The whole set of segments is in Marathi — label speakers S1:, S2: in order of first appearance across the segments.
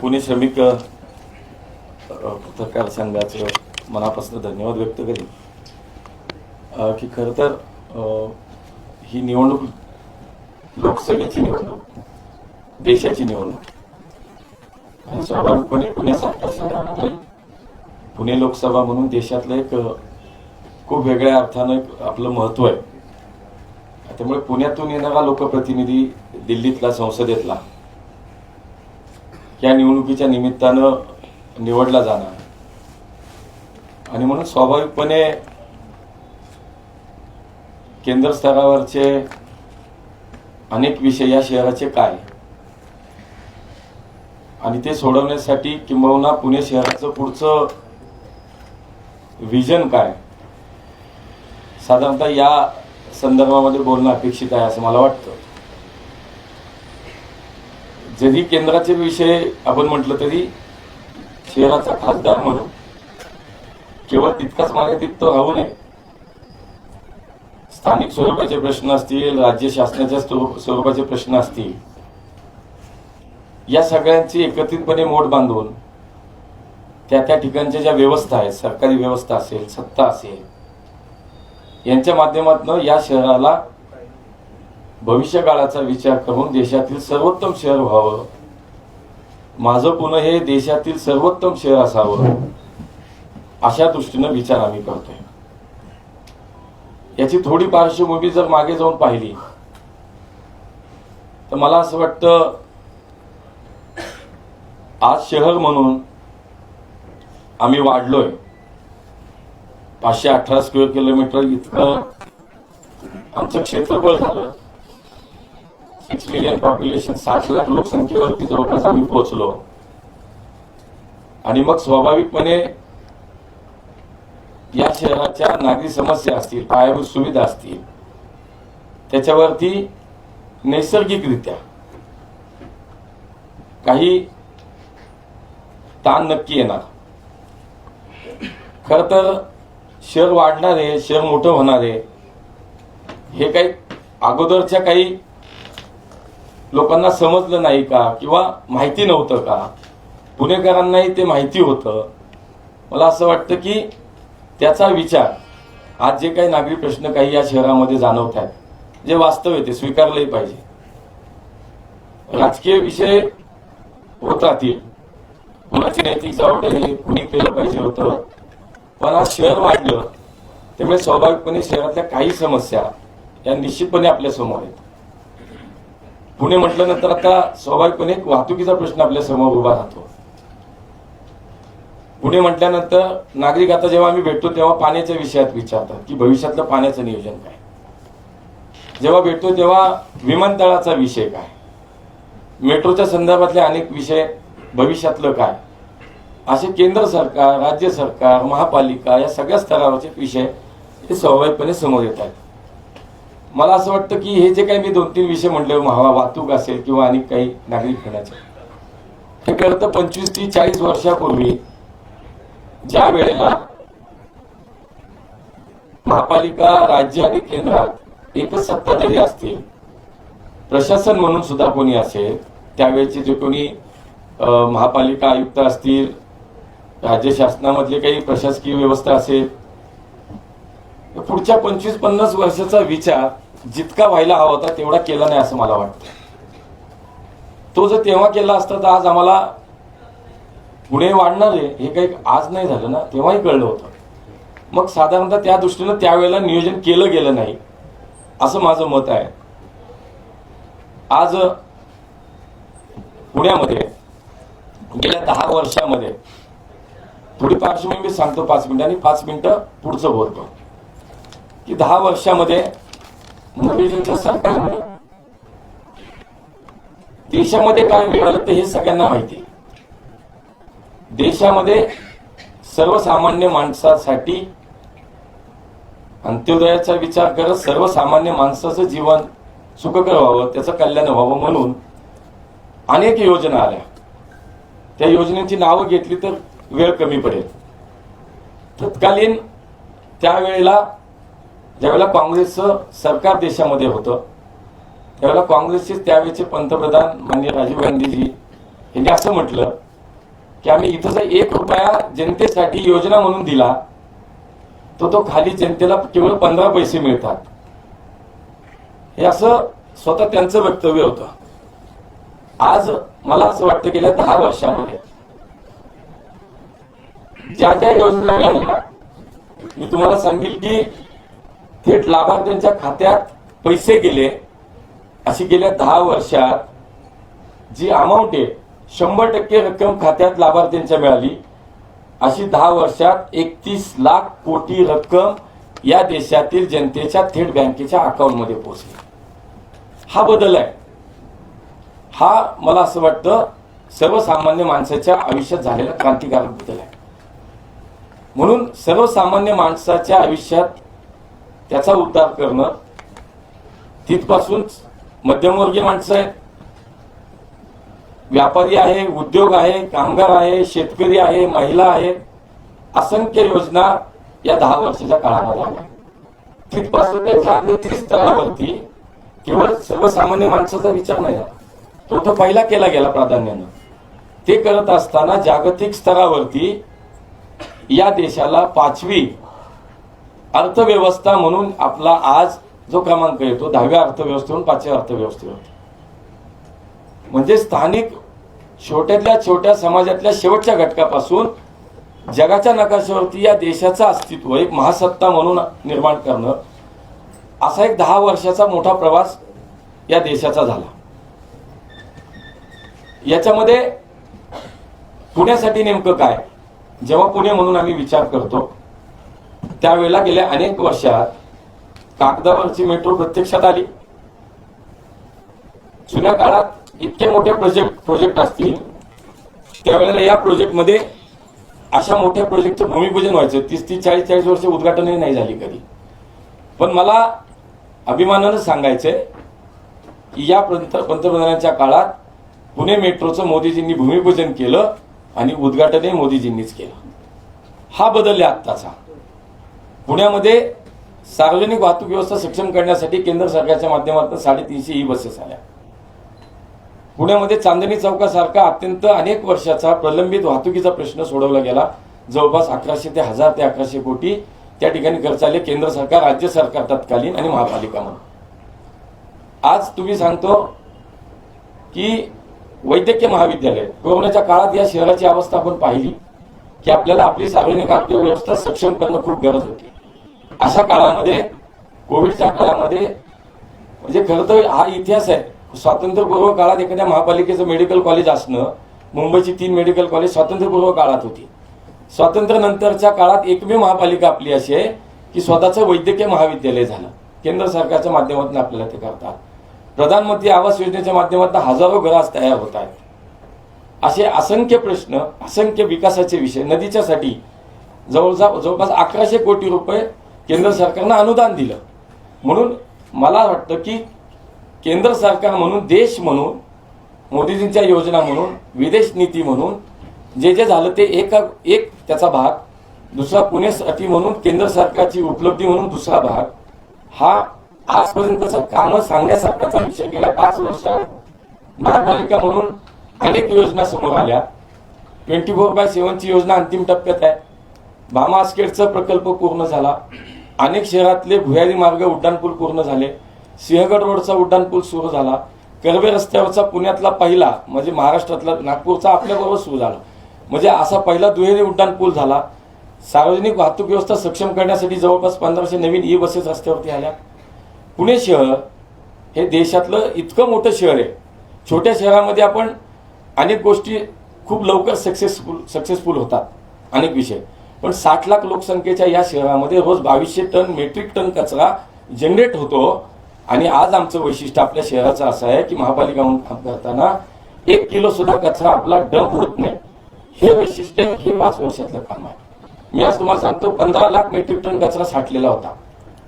S1: पुणे श्रमिक पत्रकार संघाचं मनापासून धन्यवाद व्यक्त करेन. की खरं तर ही निवडणूक लोकसभेची निवडणूक देशाची निवडणूक. आणि स्वाभाविकपणे पुण्यासारख्या पुणे लोकसभा म्हणून देशातलं एक खूप वेगळ्या अर्थानं एक आपलं महत्त्व आहे. त्यामुळे पुण्यातून येणारा लोकप्रतिनिधी दिल्लीतला संसदेतला या निवडणुकीच्या निमित्तानं निवडला जाणार. आणि म्हणून स्वाभाविकपणे केंद्र स्तरावरचे अनेक विषय या शहराचे काय? आणि ते सोडवण्यासाठी किंबहुना पुणे शहराचं पुढचं विजन काय? साधारणतः या संदर्भामध्ये बोलणं अपेक्षित आहे असं मला वाटतं. जरी केंद्राचे विषय आपण म्हटलं तरी शहराचा खासदार म्हणून केवळ तितकाच मर्यादित तो राहू नये. स्थानिक स्वरूपाचे प्रश्न असतील राज्य शासनाच्या स्वरूपाचे प्रश्न असतील या सगळ्यांची एकत्रितपणे मोठ बांधून त्या त्या ठिकाणच्या ज्या व्यवस्था आहेत सरकारी व्यवस्था असेल सत्ता असेल यांच्या माध्यमातून या शहराला भविष्य काळाचा विचार करून देशातील सर्वोत्तम शहर व्हावं. माझं पुणे हे देशातील सर्वोत्तम शहर असावं अशा दृष्टीनं विचार आम्ही करतोय. याची थोडी पार्श्वभूमी जर मागे जाऊन पाहिली तर मला असं वाटतं आज शहर म्हणून आम्ही वाढलोय. पाचशे अठरा स्क्वेअर किलोमीटर इतकं आमचं क्षेत्रफळ झालं. सिक्स मिलियन पॉप्युलेशन साठ लाख लोकसंख्येवरती जवळपास आम्ही पोहोचलो. आणि मग स्वाभाविकपणे या शहराच्या नागरी समस्या असतील पायाभूत सुविधा असतील त्याच्यावरती नैसर्गिकरित्या काही ताण नक्की येणार. खर तर शहर वाढणार आहे शहर मोठं होणार आहे हे काही अगोदरच्या काही लोकांना समजलं नाही का? किंवा माहिती नव्हतं का? पुणेकरांनाही ते माहिती होतं. मला असं वाटतं की त्याचा विचार आज जे काही नागरी प्रश्न काही या शहरामध्ये जाणवत आहेत जे वास्तव आहे ते स्वीकारलंही पाहिजे. राजकीय विषय होत राहतील. कुणाची नैतिक जबाबदारी कुणी केलं पाहिजे होतं? पण आज शहर वाढलं त्यामुळे स्वाभाविकपणे शहरातल्या काही समस्या या निश्चितपणे आपल्यासमोर आहेत. पुणे म्हटल्यानंतर आता स्वाभाविकपणे एक वाहतुकीचा प्रश्न आपल्यासमोर उभा राहतो. पुणे म्हटल्यानंतर नागरिक आता जेव्हा आम्ही भेटतो तेव्हा पाण्याच्या विषयात विचारतात की भविष्यातलं पाण्याचं नियोजन काय? जेव्हा भेटतो तेव्हा विमानतळाचा विषय काय? मेट्रोच्या संदर्भातले अनेक विषय भविष्यातलं काय? असे केंद्र सरकार राज्य सरकार महापालिका या सगळ्या स्तरावरचे विषय हे स्वाभाविकपणे समोर येत आहेत. मला असं वाटतं की हे जे काही मी दोन तीन विषय म्हटले महावा वाहतूक असेल किंवा अनेक काही नागरिक घेण्याचे हे करतं पंचवीस ते चाळीस वर्षापूर्वी ज्या वेळेला महापालिका राज्य आणि केंद्रात एकच सत्ताधारी असतील प्रशासन म्हणून सुद्धा कोणी असेल त्यावेळेचे जे कोणी महापालिका आयुक्त असतील राज्य शासनामधले काही प्रशासकीय व्यवस्था असेल तर पुढच्या पंचवीस पन्नास वर्षाचा विचार जितका व्हायला हवा होता तेवढा केला नाही असं मला वाटतं. तो जर तेव्हा केला असता तर आज आम्हाला पुणे वाढणार आहे हे काही आज नाही झालं ना तेव्हाही कळलं होतं. मग साधारणतः त्या दृष्टीनं त्यावेळेला नियोजन केलं गेलं नाही असं माझं मत आहे. आज पुण्यामध्ये गेल्या दहा वर्षामध्ये थोडी पार्श्वभूमी मी सांगतो पाच मिनिटं आणि पाच मिनिटं पुढचं बोलतो. की दहा वर्षामध्ये देशामध्ये काय मिळालं ते हे सगळ्यांना माहिती आहे. देशामध्ये सर्वसामान्य माणसासाठी अंत्योदयाचा विचार करत सर्वसामान्य माणसाचं जीवन सुखकर व्हावं त्याचं कल्याण व्हावं म्हणून अनेक योजना आल्या त्या योजनेची नावं घेतली तर वेळ कमी पडेल तत्कालीन त्यावेळेला ज्यावेळेला काँग्रेसचं सरकार देशामध्ये होतं त्यावेळेला काँग्रेसचे त्यावेळेचे पंतप्रधान माननीय राजीव गांधीजी यांनी असं म्हटलं की आम्ही इथं जर एक रुपया जनतेसाठी योजना म्हणून दिला तर तो खाली जनतेला केवळ पंधरा पैसे मिळतात. हे असं स्वतः त्यांचं वक्तव्य होतं. आज मला असं वाटतं गेल्या दहा वर्षामध्ये ज्या ज्या योजना मी तुम्हाला सांगेल की थेट लाभार्थ्यांच्या खात्यात पैसे गेले. अशी गेल्या दहा वर्षात जी अमाऊंट आहे शंभर टक्के रक्कम खात्यात लाभार्थ्यांच्या मिळाली. अशी दहा वर्षात एकतीस लाख कोटी रक्कम या देशातील जनतेच्या थेट बँकेच्या अकाउंटमध्ये पोहोचली. हा बदल आहे. हा मला असं वाटतं सर्वसामान्य माणसाच्या आयुष्यात झालेला क्रांतिकारक बदल आहे. म्हणून सर्वसामान्य माणसाच्या आयुष्यात त्याचा उद्धार करणं तिथपासून मध्यमवर्गीय माणसं आहेत. व्यापारी आहे उद्योग आहे कामगार आहे शेतकरी आहे महिला आहे. असंख्य योजना या दहा वर्षाच्या काळामध्ये तिथपासून ते जागतिक स्तरावरती केवळ सर्वसामान्य माणसाचा विचार नाही तो तर पहिला केला गेला प्राधान्यानं. ते करत असताना जागतिक स्तरावरती या देशाला पाचवी अर्थव्यवस्था म्हणून आपला आज जो क्रमांक येतो दहाव्या अर्थव्यवस्थेवरून पाचव्या अर्थव्यवस्थेवर म्हणजे स्थानिक छोट्यातल्या छोट्या समाजातल्या शेवटच्या घटकापासून जगाच्या नकाशावरती या देशाचं अस्तित्व एक महासत्ता म्हणून निर्माण करणं असा एक दहा वर्षाचा मोठा प्रवास या देशाचा झाला. याच्यामध्ये पुण्यासाठी नेमकं काय? जेव्हा पुणे म्हणून आम्ही विचार करतो त्यावेळेला गेल्या अनेक वर्षात कागदावरची मेट्रो प्रत्यक्षात आली. जुन्या काळात इतके मोठे प्रोजेक्ट प्रोजेक्ट असतील त्यावेळेला या प्रोजेक्टमध्ये अशा मोठ्या प्रोजेक्टचं भूमिपूजन व्हायचं. तीस तीस चाळीस चाळीस वर्ष उद्घाटनही नाही झाली कधी. पण मला अभिमानानं सांगायचंय की या पंतप्रधानांच्या काळात पुणे मेट्रोचं मोदीजींनी भूमिपूजन केलं आणि उद्घाटनही मोदीजींनीच केलं. हा बदल आहे आत्ताचा. पुण्यामध्ये सार्वजनिक वाहतूक व्यवस्था सक्षम करण्यासाठी केंद्र सरकारच्या माध्यमातून साडेतीनशे ई बसेस आल्या. पुण्यामध्ये चांदणी चौकासारखा अत्यंत अनेक वर्षाचा प्रलंबित वाहतुकीचा प्रश्न सोडवला गेला. जवळपास अकराशे ते हजार ते अकराशे कोटी त्या ठिकाणी खर्च आले. केंद्र सरकार राज्य सरकार तत्कालीन आणि महापालिका म्हणून. आज तुम्ही सांगतो की वैद्यकीय महाविद्यालय कोरोनाच्या काळात या शहराची अवस्था आपण पाहिली की आपल्याला आपली सार्वजनिक आरोग्य व्यवस्था सक्षम करणं खूप गरज होती. अशा काळामध्ये कोविडच्या काळामध्ये म्हणजे खरं तर हा इतिहास आहे. स्वातंत्र्यपूर्व काळात एखाद्या महापालिकेचं मेडिकल कॉलेज असणं मुंबईची तीन मेडिकल कॉलेज स्वातंत्र्यपूर्व काळात होती. स्वातंत्र्यानंतरच्या काळात एकमेव महापालिका आपली अशी आहे की स्वतःचं वैद्यकीय महाविद्यालय झालं. केंद्र सरकारच्या माध्यमातून आपल्याला ते करतात. प्रधानमंत्री आवास योजनेच्या माध्यमातून हजारो घरं आज तयार होत आहेत. असे असंख्य प्रश्न असंख्य विकासाचे विषय नदीच्यासाठी जवळजवळ जवळपास अकराशे कोटी रुपये केंद्र सरकारनं अनुदान दिलं. म्हणून मला वाटतं की केंद्र सरकार म्हणून देश म्हणून मोदीजींच्या योजना म्हणून विदेश नीती म्हणून जे जे झालं ते एका एक त्याचा भाग दुसरा पुणेसाठी म्हणून केंद्र सरकारची उपलब्धी म्हणून दुसरा भाग हा आजपर्यंतचा काम सांगण्यासारखाचा विषय गेल्या पाच वर्षात महापालिका म्हणून अनेक योजना समोर आल्या. ट्वेंटी फोर बाय सेव्हनची योजना अंतिम टप्प्यात आहे. भामा आस्केटचा प्रकल्प पूर्ण झाला. अनेक शहरातले भुयारी मार्ग उड्डाणपूल पूर्ण झाले. सिंहगड रोडचा उड्डाणपूल सुरू झाला. कर्वे रस्त्यावरचा पुण्यातला पहिला म्हणजे महाराष्ट्रातला नागपूरचा आपल्याबरोबर सुरू झाला. म्हणजे असा पहिला दुहेरी उड्डाणपूल झाला. सार्वजनिक वाहतूक व्यवस्था सक्षम करण्यासाठी जवळपास पंधराशे नवीन ई बसेस रस्त्यावरती आल्या. पुणे शहर हे देशातलं इतकं मोठं शहर आहे. छोट्या शहरामध्ये आपण अनेक गोष्टी खूप लवकर सक्सेसफुल सक्सेसफुल होतात. अनेक विषय. पण साठ लाख लोकसंख्येच्या या शहरामध्ये रोज बावीसशे टन मेट्रिक टन कचरा जनरेट होतो. आणि आज आमचं वैशिष्ट्य आपल्या शहराचं असं आहे की महापालिका म्हणून काम करताना एक किलो सुद्धा कचरा आपला डंप होत नाही. हे वैशिष्ट्य हे पाच वर्षातलं काम आहे. मी आज तुम्हाला सांगतो पंधरा लाख मेट्रिक टन कचरा साठलेला होता.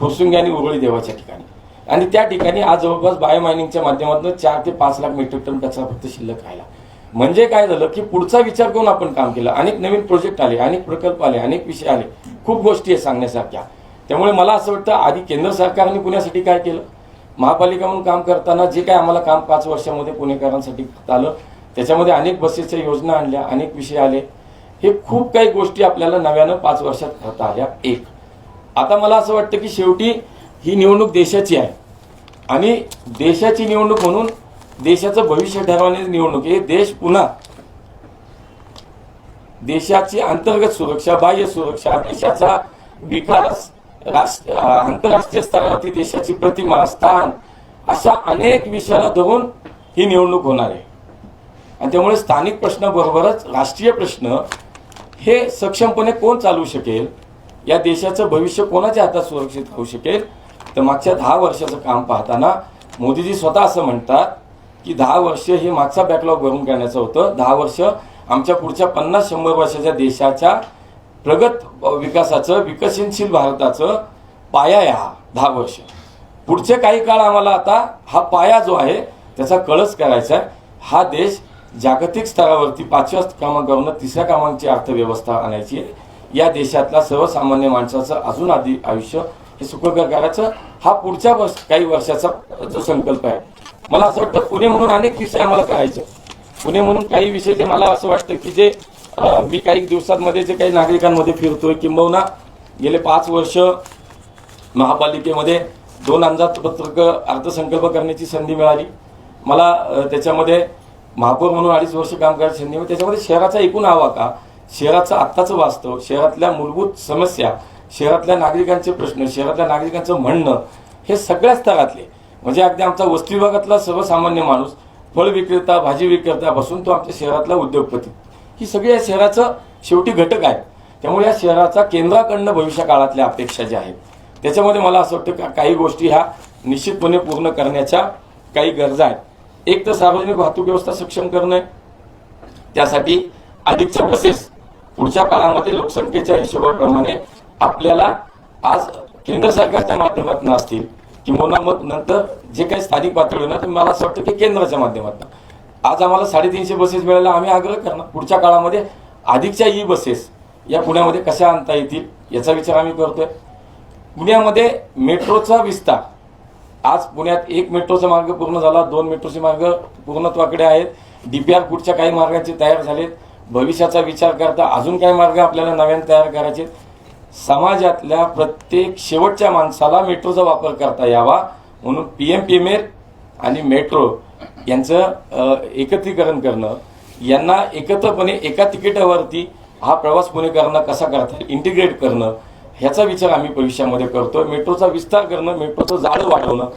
S1: ठोसुंगी आणि उरळी देवाच्या ठिकाणी. आणि त्या ठिकाणी आज जवळपास बायोमायनिंगच्या माध्यमातून चार ते पाच लाख मेट्रिक टन कचरा फक्त शिल्लक राहिला. म्हणजे काय झालं की पुढचा विचार करून आपण काम केलं. अनेक नवीन प्रोजेक्ट आले अनेक प्रकल्प आले अनेक विषय आले. खूप गोष्टी आहे सांगण्यासारख्या. त्यामुळे मला असं वाटतं आधी केंद्र सरकारने पुण्यासाठी काय केलं? महापालिका म्हणून काम करताना जे काय आम्हाला काम पाच वर्षामध्ये पुणेकरांसाठी करता आलं त्याच्यामध्ये अनेक बसेसच्या योजना आणल्या अनेक विषय आले. हे खूप काही गोष्टी आपल्याला नव्यानं पाच वर्षात करता आल्या. एक. आता मला असं वाटतं की शेवटी ही निवडणूक देशाची आहे. आणि देशाची निवडणूक म्हणून देशाचं भविष्य ठरवण्याची निवडणूक हे देश पुन्हा देशाची अंतर्गत सुरक्षा बाह्य सुरक्षा देशाचा विकास राष्ट्र आंतरराष्ट्रीय स्तरावरती देशाची प्रतिमा स्थान अशा अनेक विषयाला धरून ही निवडणूक होणार आहे. आणि त्यामुळे स्थानिक प्रश्नाबरोबरच राष्ट्रीय प्रश्न हे सक्षमपणे कोण चालवू शकेल? या देशाचं भविष्य कोणाच्या हातात सुरक्षित होऊ शकेल? तर मागच्या दहा वर्षाचं काम पाहताना मोदीजी स्वतः असं म्हणतात की दहा वर्ष हे मागचा बॅकलॉग भरून काढण्याचं होतं. दहा वर्ष आमच्या पुढच्या पन्नास शंभर वर्षाच्या देशाच्या प्रगत विकासाचं विकसनशील भारताचं पाया आहे हा दहा वर्ष. पुढचे काही काळ आम्हाला आता हा पाया जो आहे त्याचा कळस करायचा आहे. हा देश जागतिक स्तरावरती पाचव्या क्रमांकावरून तिसऱ्या क्रमांकाची अर्थव्यवस्था आणायची या देशातला सर्वसामान्य माणसाचं अजून आधी आयुष्य हे सुखकर करायचं. हा पुढच्या वर्ष काही वर्षाचा जो संकल्प आहे मला असं वाटतं पुणे म्हणून अनेक विषय आम्हाला करायचे पुणे म्हणून काही विषय ते मला असं वाटतं की जे मी काही दिवसांमध्ये जे काही नागरिकांमध्ये फिरतोय किंबहुना गेले पाच वर्ष महापालिकेमध्ये दोन अंदाजपत्रक अर्थसंकल्प करण्याची संधी मिळाली. मला त्याच्यामध्ये महापौर म्हणून अडीच वर्ष काम करायची संधी मिळाली. त्याच्यामध्ये शहराचा एकूण आवाका शहराचं आत्ताचं वास्तव शहरातल्या मूलभूत समस्या शहरातल्या नागरिकांचे प्रश्न शहरातल्या नागरिकांचं म्हणणं हे सगळ्या स्तरातले. म्हणजे अगदी आमचा वस्ती विभागातला सर्वसामान्य माणूस फळ विक्रेता भाजी विक्रेत्यापासून तो आमच्या शहरातला उद्योगपती. ही सगळी या शहराचं शेवटी घटक आहे. त्यामुळे या शहराचा केंद्राकडनं भविष्य काळातल्या अपेक्षा ज्या आहेत त्याच्यामध्ये मला असं वाटतं का काही गोष्टी ह्या निश्चितपणे पूर्ण करण्याच्या काही गरजा आहेत. एक तर सार्वजनिक वाहतूक व्यवस्था सक्षम करणं आहे. त्यासाठी अधिकच्या बसेस पुढच्या काळामध्ये लोकसंख्येच्या हिशोबाप्रमाणे आपल्याला आज केंद्र सरकारच्या माध्यमातून असतील किंवा मग नंतर जे काही स्थानिक पातळीवर ना ते मला असं वाटतं की केंद्राच्या माध्यमातून. आज आम्हाला साडेतीनशे बसेस मिळायला आम्ही आग्रह करणार. पुढच्या काळामध्ये अधिकच्या ई बसेस या पुण्यामध्ये कशा आणता येतील याचा विचार आम्ही करतोय. पुण्यामध्ये मेट्रोचा विस्तार. आज पुण्यात एक मेट्रोचा मार्ग पूर्ण झाला दोन मेट्रोचे मार्ग पूर्णत्वाकडे आहेत. डीपीआर पुढच्या काही मार्गांचे तयार झालेत. भविष्याचा विचार करता अजून काही मार्ग आपल्याला नव्याने तयार करायचे समाजातल्या प्रत्येक शेवटच्या माणसाला मेट्रोचा वापर करता यावा म्हणून P M P M L आणि मेट्रो यांचं एकत्रीकरण करणं यांना एकत्रपणे एका तिकिटावरती हा प्रवास पुणेकरांना कसा करता येईल इंटिग्रेट करणं ह्याचा विचार आम्ही भविष्यामध्ये करतो मेट्रोचा विस्तार करणं मेट्रोचं जाळं वाढवणं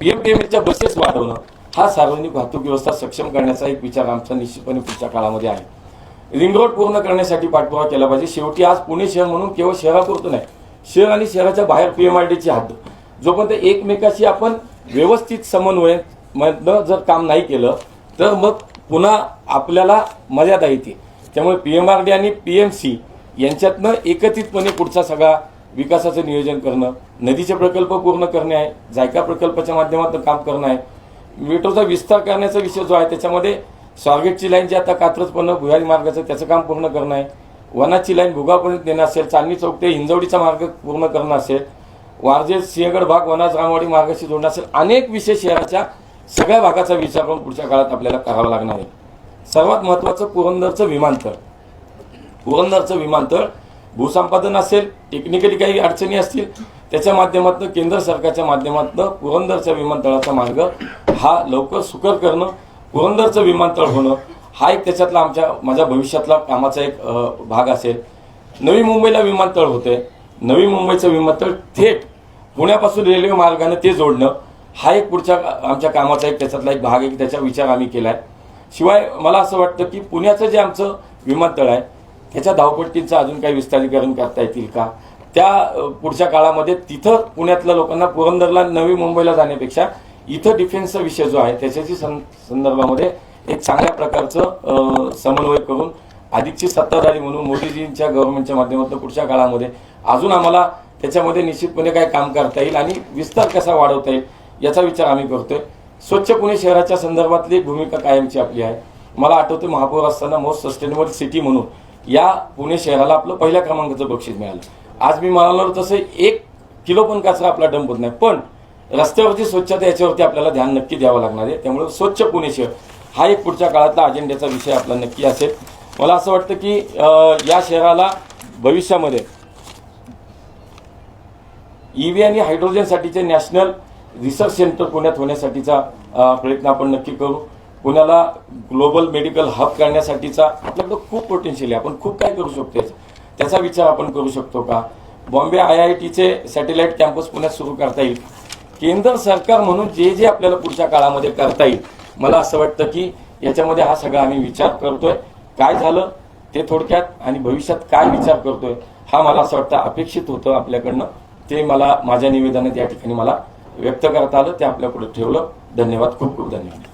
S1: पी एम पी एम एलच्या बसेस वाढवणं हा सार्वजनिक वाहतूक व्यवस्था सक्षम करण्याचा एक विचार आमचा निश्चितपणे पुढच्या काळामध्ये आहे. रिंग रोड पूर्ण करण्यासाठी पाठपुरावा केला पाहिजे. शेवटी आज पुणे शहर म्हणून केवळ शहरापुरतं नाही शहर आणि शहराच्या बाहेर पी एम आर डीची हद्द जोपर्यंत एकमेकाशी आपण व्यवस्थित समन्वय मधनं जर काम नाही केलं तर मग पुन्हा आपल्याला मर्यादा येते. त्यामुळे पी एम आर डी आणि पी एम सी यांच्यातनं एकत्रितपणे पुढचा सगळा विकासाचं नियोजन करणं नदीचे प्रकल्प पूर्ण करणे आहे जायका प्रकल्पाच्या माध्यमातून काम करणं आहे. मेट्रोचा विस्तार करण्याचा विषय जो आहे त्याच्यामध्ये स्वारगेटची लाईन जी आता कात्रजपणं भुयारी मार्गाचं त्याचं काम पूर्ण करणं आहे. वनाची लाईन भुगापर्यंत नेणं असेल चांदणी चौक ते हिंजवडीचा मार्ग पूर्ण करणं असेल वारजे सिंहगड भाग वनाज रामवाडी मार्गाशी जोडणं असेल अनेक विषय शहराच्या सगळ्या भागाचा विचार करून पुढच्या काळात आपल्याला करावा लागणार आहे. सर्वात महत्त्वाचं पुरंदरचं विमानतळ. पुरंदरचं विमानतळ भूसंपादन असेल टेक्निकली काही अडचणी असतील त्याच्या माध्यमातून केंद्र सरकारच्या माध्यमातून पुरंदरच्या विमानतळाचा मार्ग हा लवकर सुकर करणं पुरंदरचं विमानतळ होणं हा एक त्याच्यातला आमच्या माझ्या भविष्यातला कामाचा एक भाग असेल. नवी मुंबईला विमानतळ होते. नवी मुंबईचं विमानतळ थेट पुण्यापासून रेल्वे मार्गाने ते जोडणं हा एक पुढच्या आमच्या कामाचा एक त्याच्यातला एक भाग आहे की त्याचा विचार आम्ही केला आहे शिवाय मला असं वाटतं की पुण्याचं जे आमचं विमानतळ आहे त्याच्या धावपट्टींचं अजून काही विस्तारीकरण करता येतील का? त्या पुढच्या काळामध्ये तिथं पुण्यातल्या लोकांना पुरंदरला नवी मुंबईला जाण्यापेक्षा इथं डिफेन्सचा विषय जो आहे त्याच्याची सं संदर्भामध्ये एक चांगल्या प्रकारचं समन्वय करून अधिकची सत्ताधारी म्हणून मोदीजींच्या गव्हर्नमेंटच्या माध्यमातून पुढच्या काळामध्ये अजून आम्हाला त्याच्यामध्ये निश्चितपणे काय काम करता येईल आणि विस्तार कसा वाढवता येईल याचा विचार आम्ही करतोय. स्वच्छ पुणे शहराच्या संदर्भातली भूमिका कायमची आपली आहे. मला आठवते महापौर असताना मोस्ट सस्टेनेबल सिटी म्हणून या पुणे शहराला आपलं पहिल्या क्रमांकाचं बक्षीस मिळालं. आज मी म्हणालो तसं एक किलो पण कचरा आपला डंप होत नाही. पण रस्त्यावरची स्वच्छता याच्यावरती आपल्याला ध्यान नक्की द्यावं लागणार आहे. त्यामुळे स्वच्छ पुणे शहर हा एक पुढच्या काळातला अजेंड्याचा विषय आपला नक्की असेल. मला असं वाटतं की या शहराला भविष्यामध्ये ईव्ही आणि हायड्रोजनसाठीचे नॅशनल रिसर्च सेंटर पुण्यात होण्यासाठीचा प्रयत्न आपण नक्की करू. पुण्याला ग्लोबल मेडिकल हब करण्यासाठीचा आपल्याकडं खूप पोटेन्शियल आहे. आपण खूप काय करू शकतो त्याचा विचार आपण करू शकतो का? बॉम्बे आय आय टीचे सॅटेलाईट कॅम्पस पुण्यात सुरू करता येईल. केंद्र सरकार म्हणून जे जे आपल्याला पुढच्या काळामध्ये करता येईल मला असं वाटतं की याच्यामध्ये हा सगळा आम्ही विचार करतोय. काय झालं ते थोडक्यात आणि भविष्यात काय विचार करतोय हा मला असं वाटतं अपेक्षित होतं आपल्याकडनं. ते मला माझ्या निवेदनात या ठिकाणी मला व्यक्त करता आलं ते आपल्यापुढे ठेवलं. धन्यवाद खूप खूप धन्यवाद.